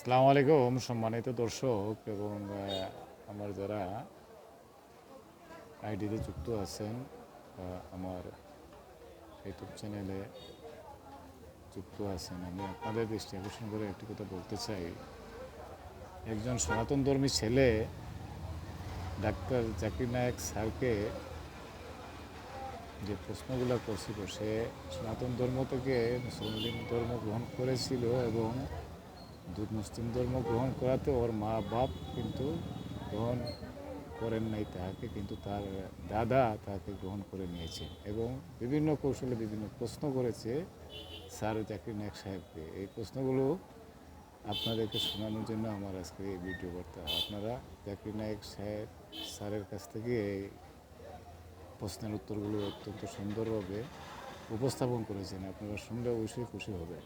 আসসালামু আলাইকুম, সম্মানিত দর্শক এবং আমার যারা আইডিতে যুক্ত আছেন আমার ইউটিউব চ্যানেলে যুক্ত আছেন, আমি আপনাদের দৃষ্টি আকর্ষণ করে একটি কথা বলতে চাই। একজন সনাতন ধর্মী ছেলে, ডাক্তার জাকির নায়ক স্যারকে যে প্রশ্নগুলো করছিল, সে সনাতন ধর্ম থেকে মুসলিম ধর্ম গ্রহণ করেছিল এবং মুসলিম ধর্ম গ্রহণ করাতে ওর মা বাপ কিন্তু গ্রহণ করেন নাই, তাহাকে কিন্তু তার দাদা তাকে গ্রহণ করে নিয়েছে এবং বিভিন্ন কৌশলে বিভিন্ন প্রশ্ন করেছে স্যার জাকির নায়ক সাহেবকে। এই প্রশ্নগুলো আপনাদেরকে শোনানোর জন্য আমার আজকে এই ভিডিও করতে আপনারা জাকির নায়ক সাহেব স্যারের কাছ থেকে এই প্রশ্নের উত্তরগুলো অত্যন্ত সুন্দরভাবে উপস্থাপন করেছেন। আপনারা শুনলে অবশ্যই খুশি হবে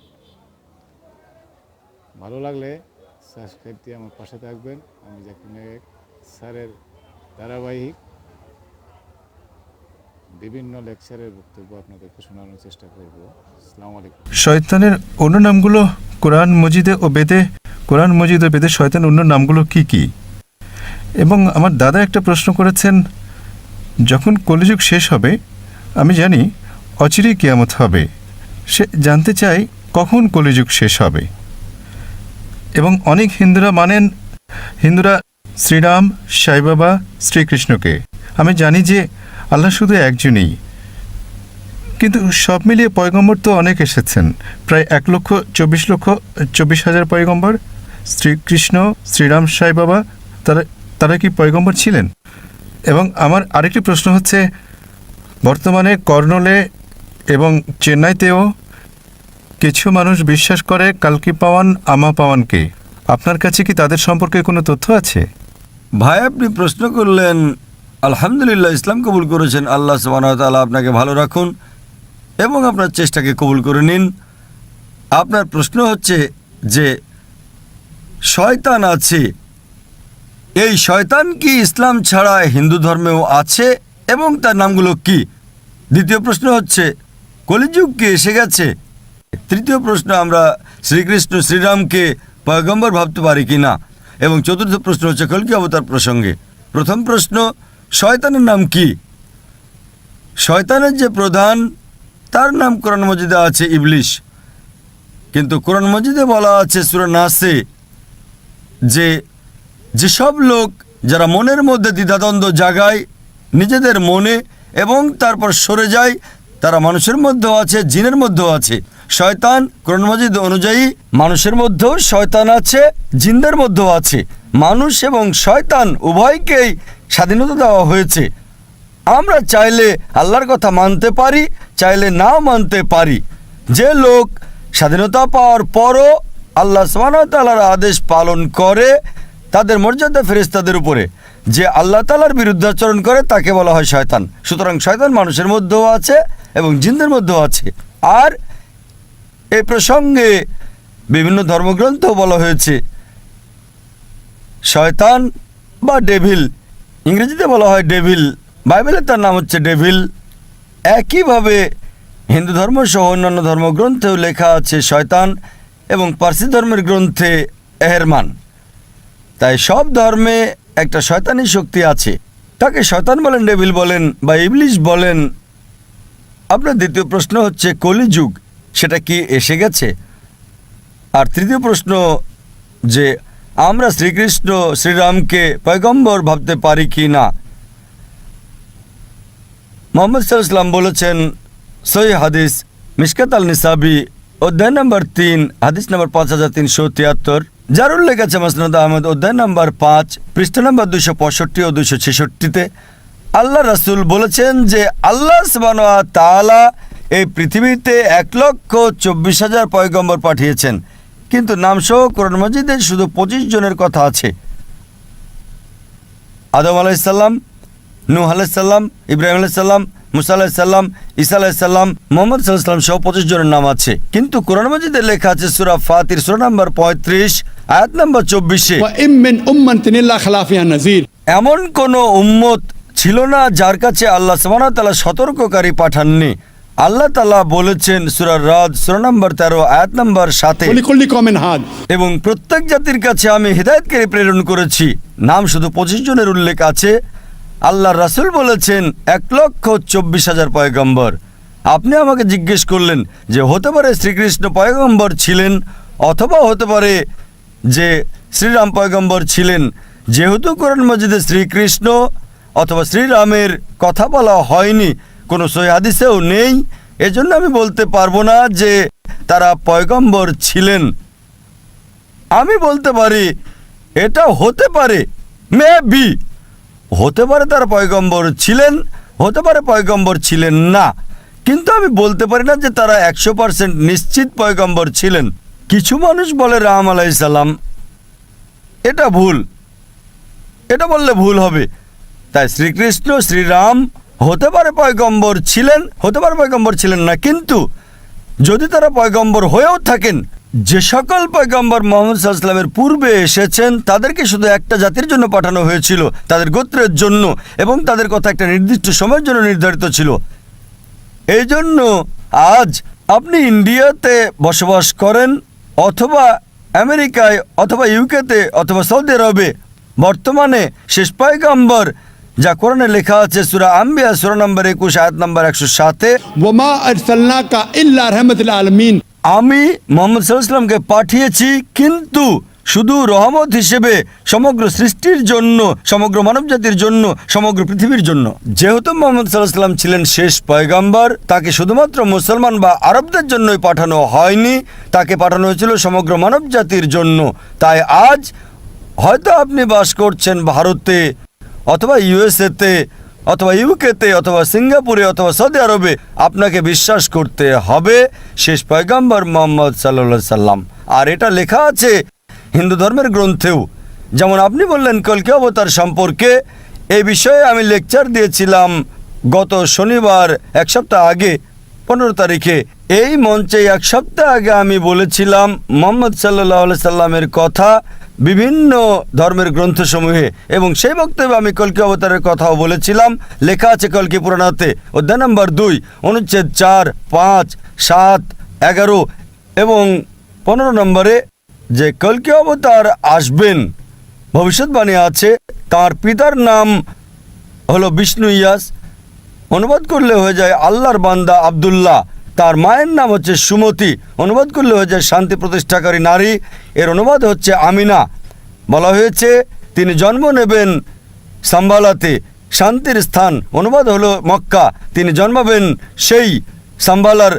ভালো লাগলে সাবস্ক্রাইব দিয়ে আমার পাশে থাকবেন। আমি জাকির নায়ক, স্যারের ধারাবাহিক বিভিন্ন লেকচারের বক্তব্য আপনাদেরকে শোনানোর চেষ্টা করব। আসসালামু আলাইকুম। শয়তানের অন্য নামগুলো কোরআন মজিদে ও বেদে, কোরআন মজিদ ও বেদে শয়তানের অন্য নামগুলো কি কি? এবং আমার দাদা একটা প্রশ্ন করেছেন, যখন কলিযুগ শেষ হবে, আমি জানি অচিরেই কিয়ামত হবে। সে জানতে চাই কখন কলিযুগ শেষ হবে। এবং অনেক হিন্দুরা মানেন হিন্দুরা শ্রীরাম সাইবাবা শ্রীকৃষ্ণকে। আমি জানি যে আল্লাহ শুধু একজনই। কিন্তু সব মিলিয়ে পয়গম্বর তো অনেক এসেছেন। প্রায় এক লক্ষ, চব্বিশ লক্ষ, চব্বিশ হাজার পয়গম্বর। শ্রীকৃষ্ণ, শ্রীরাম, সাই বাবা, তারা তারা কি পয়গম্বর ছিলেন? এবং আমার আরেকটি প্রশ্ন হচ্ছে, বর্তমানে কর্নলে এবং চেন্নাইতেও কিছু মানুষ বিশ্বাস করে কালকি পাওয়ান, আমা পাওয়ানকে আপনার কাছে কি তাদের সম্পর্কে কোনো তথ্য আছে? ভাই, আপনি প্রশ্ন করলেন, আলহামদুলিল্লাহ ইসলাম কবুল করেছেন, আল্লাহ সুবাহতাল্লাহ আপনাকে ভালো রাখুন এবং আপনার চেষ্টাকে কবুল করে নিন। আপনার প্রশ্ন হচ্ছে যে, শয়তান আছে। এই শয়তান কি ইসলাম ছাড়া হিন্দু ধর্মেও আছে এবং তার নামগুলো কি? দ্বিতীয় প্রশ্ন হচ্ছে, কলিযুগ কি এসে গেছে? তৃতীয় প্রশ্ন, আমরা শ্রীকৃষ্ণ শ্রীরামকে পয়গম্বর ভাবতে পারি কি না এবং চতুর্থ প্রশ্ন হচ্ছে, কলকি অবতার প্রসঙ্গে। প্রথম প্রশ্ন, শয়তানের নাম কি? শয়তানের যে প্রধান, তার নাম কোরআন মজিদে আছে ইবলিশ। কিন্তু কোরআন মজিদে বলা আছে সুরা নাসে, যে যেসব লোক যারা মনের মধ্যে দ্বিধাদ্বন্দ্ব জাগায়, নিজেদের মনে এবং তারপর সরে যায়, তারা মানুষের মধ্যেও আছে, জিনের মধ্যেও আছে। শয়তান কোরআন মজিদ অনুযায়ী মানুষের মধ্যেও শয়তান আছে, জিন্দের মধ্যেও আছে। মানুষ এবং শয়তান উভয়কেই স্বাধীনতা দেওয়া হয়েছে। আমরা চাইলে আল্লাহর কথা মানতে পারি, চাইলে নাও মানতে পারি। যে লোক স্বাধীনতা পাওয়ার পরও আল্লাহ সুবহানাহু আদেশ পালন করে, তাদের মর্যাদা ফেরেশতাদের উপরে। যে আল্লাহ তালার বিরুদ্ধাচরণ করে, তাকে বলা হয় শয়তান। সুতরাং শয়তান মানুষের মধ্যেও আছে এবং জিন্দের মধ্যেও আছে। আর এই প্রসঙ্গে বিভিন্ন ধর্মগ্রন্থ বলা হয়েছে। শয়তান বা ডেভিল, ইংরেজিতে বলা হয় ডেভিল, বাইবেলে তার নাম হচ্ছে ডেভিল। একইভাবে হিন্দু ধর্ম সহ অন্যান্য ধর্মগ্রন্থেও লেখা আছে শয়তান এবং পার্সি ধর্মের গ্রন্থে এহেরমান। তাই সব ধর্মে একটা শয়তানি শক্তি আছে। তাকে শয়তান বলেন, ডেভিল বলেন বা ইবলিশ বলেন। আপনার দ্বিতীয় প্রশ্ন হচ্ছে কলিযুগ। সেটা কি এসে গেছে? আর তৃতীয় প্রশ্ন যে আমরা শ্রীকৃষ্ণ শ্রীরামকে পয়গম্বর ভাবতে পারি কি না? মোহাম্মদ সাল্লাম বলেছেন সই হাদিস মিসকাত আল নিসাবি অধ্যায় নম্বর তিন, হাদিস নম্বর পাঁচ হাজার তিনশো তিয়াত্তর। যার উল্লেখ আছে মাসনাদ আহমদ, অধ্যায় নম্বর পাঁচ, পৃষ্ঠ নম্বর দুশো পঁয়ষট্টি ও দুশো ছেষট্টিতে। আল্লাহ রাসুল বলেছেন যে আল্লাহ সুবানোয়া তাআলা এই পৃথিবীতে এক লক্ষ চব্বিশ হাজার পয়গম্বর পাঠিয়েছেন। কিন্তু নামসহ কোরআন মজিদের শুধু পঁচিশ জনের কথা আছে। আদম আলাইসাল্লাম নূহ আলাইসাল্লাম ইব্রাহিম আলাইসাল্লাম মুসা আলাইসাল্লাম ইসা আলাইসাল্লাম মোহাম্মদ সাল্লাহাম সহ পঁচিশ জনের নাম আছে। কিন্তু কোরআন মজিদে লেখা আছে সুরা ফাতির সুরা নাম্বার পঁয়ত্রিশ আয়াত নাম্বার চব্বিশে। এমন কোন উম্মত ছিল না যার কাছে আল্লাহ সামানা তালা সতর্ককারী পাঠাননি। আল্লাহ তালা বলেছেন সুরার রাজ সুরা নম্বর তেরো আয়াত নম্বর সাথে এবং প্রত্যেক জাতির কাছে আমি হৃদায়তকারী প্রেরণ করেছি। নাম শুধু পঁচিশ জনের উল্লেখ আছে। আল্লাহ রাসুল বলেছেন এক লক্ষ চব্বিশ হাজার পয়গম্বর। আপনি আমাকে জিজ্ঞেস করলেন যে হতে পারে শ্রীকৃষ্ণ পয়গম্বর ছিলেন অথবা হতে পারে যে শ্রীরাম পয়গম্বর ছিলেন? যেহেতু কোরআন মজিদে শ্রীকৃষ্ণ অথবা শ্রীরামের কথা বলা হয়নি কোনো সহি হাদিসেও নেই। এজন্য আমি বলতে পারব না যে তারা পয়গম্বর ছিলেন। আমি বলতে পারি, এটা হতে পারে মে বি হতে পারে তারা পয়গম্বর ছিলেন, হতে পারে পয়গম্বর ছিলেন না। কিন্তু আমি বলতে পারি না যে তারা একশো পার্সেন্ট নিশ্চিত পয়গম্বর ছিলেন। কিছু মানুষ বলে রাম আলাইসাল্লাম এটা ভুল। এটা বললে ভুল হবে। তাই শ্রীকৃষ্ণ, শ্রীরাম হতে পারে পয়গম্বর ছিলেন, হতে পারে পয়গম্বর ছিলেন না, কিন্তু যদি তারা পয়গম্বর হয়েও থাকেন, যে সকল পয়গম্বর মোহাম্মদ সাল্লামের পূর্বে এসেছেন, তাদেরকে শুধু একটা জাতির জন্য পাঠানো হয়েছিল, তাদের গোত্রের জন্য, এবং তাদের কথা একটা নির্দিষ্ট সময়ের জন্য নির্ধারিত ছিল। এই জন্য আজ আপনি ইন্ডিয়াতে বসবাস করেন, অথবা আমেরিকায়, অথবা ইউকেতে, অথবা সৌদি আরবে, বর্তমানে শেষ পয়গম্বর যা কোরআনে লেখা আছে সুরা আম্বিয়া সুরা নম্বর একুশ আয়াত নম্বর একশো সাতে। আলমিন। আমি মোহাম্মদ সাল্লামকে পাঠিয়েছি কিন্তু শুধু রহমত হিসেবে সমগ্র সৃষ্টির জন্য সমগ্র মানবজাতির জন্য সমগ্র পৃথিবীর জন্য। যেহেতু মোহাম্মদ সাল্লাহাম ছিলেন শেষ পয়গাম্বার তাকে শুধুমাত্র মুসলমান বা আরবদের জন্যই পাঠানো হয়নি তাকে পাঠানো হয়েছিল সমগ্র মানবজাতির জন্য। তাই আজ হয়তো আপনি বাস করছেন ভারতে অথবা ইউএসএতে, অথবা ইউকেতে, অথবা সিঙ্গাপুরে, অথবা সৌদি আরবে আপনাকে বিশ্বাস করতে হবে। শেষ পয়গাম্বর মোহাম্মদ সাল্লা সাল্লাম। আর এটা লেখা আছে হিন্দু ধর্মের গ্রন্থেও। যেমন আপনি বললেন কলকি অবতার সম্পর্কে। এই বিষয়ে আমি লেকচার দিয়েছিলাম গত শনিবার, এক সপ্তাহ আগে, পনেরো তারিখে। এই মঞ্চে এক সপ্তাহ আগে আমি বলেছিলাম, মোহাম্মদ সাল্লাহ সাল্লামের কথা বিভিন্ন ধর্মের গ্রন্থসমূহে এবং সেই বক্তব্যে আমি কলকি অবতারের কথাও বলেছিলাম। লেখা আছে কলকি পুরাণাতে, অধ্যায় নম্বর দুই, অনুচ্ছেদ চার, পাঁচ, সাত, এগারো এবং পনেরো নম্বরে যে কলকি অবতার আসবেন, ভবিষ্যৎবাণী আছে, তার পিতার নাম হলো বিষ্ণু ইয়াস। অনুবাদ করলে হয়ে যায় আল্লাহর বান্দা আব্দুল্লাহ। তার মায়ের নাম হচ্ছে সুমতি। অনুবাদ করলে হয়ে যায় শান্তি প্রতিষ্ঠাকারী নারী। এর অনুবাদ হচ্ছে আমিনা। বলা হয়েছে, তিনি জন্ম নেবেন সাম্বালাতে, শান্তির স্থান। অনুবাদ হলো মক্কা। তিনি জন্মাবেন সেই সাম্বালার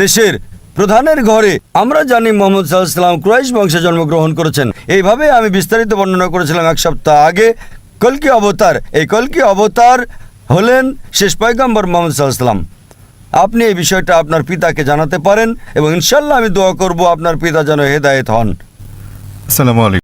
দেশের প্রধানের ঘরে। আমরা জানি মোহাম্মদ সাল্লাম ক্রাইশ বংশে জন্মগ্রহণ করেছেন। এইভাবে আমি বিস্তারিত বর্ণনা করেছিলাম এক সপ্তাহ আগে। কলকি অবতার। এই কলকি অবতার হলেন শেষ পয়গম্বর মোহাম্মদ সাল্লাম আপনি এই বিষয়টা আপনার পিতাকে জানাতে পারেন এবং ইনশাল্লাহ আমি দোয়া করব আপনার পিতা যেন হেদায়েত হন। আসসালামু আলাইকুম।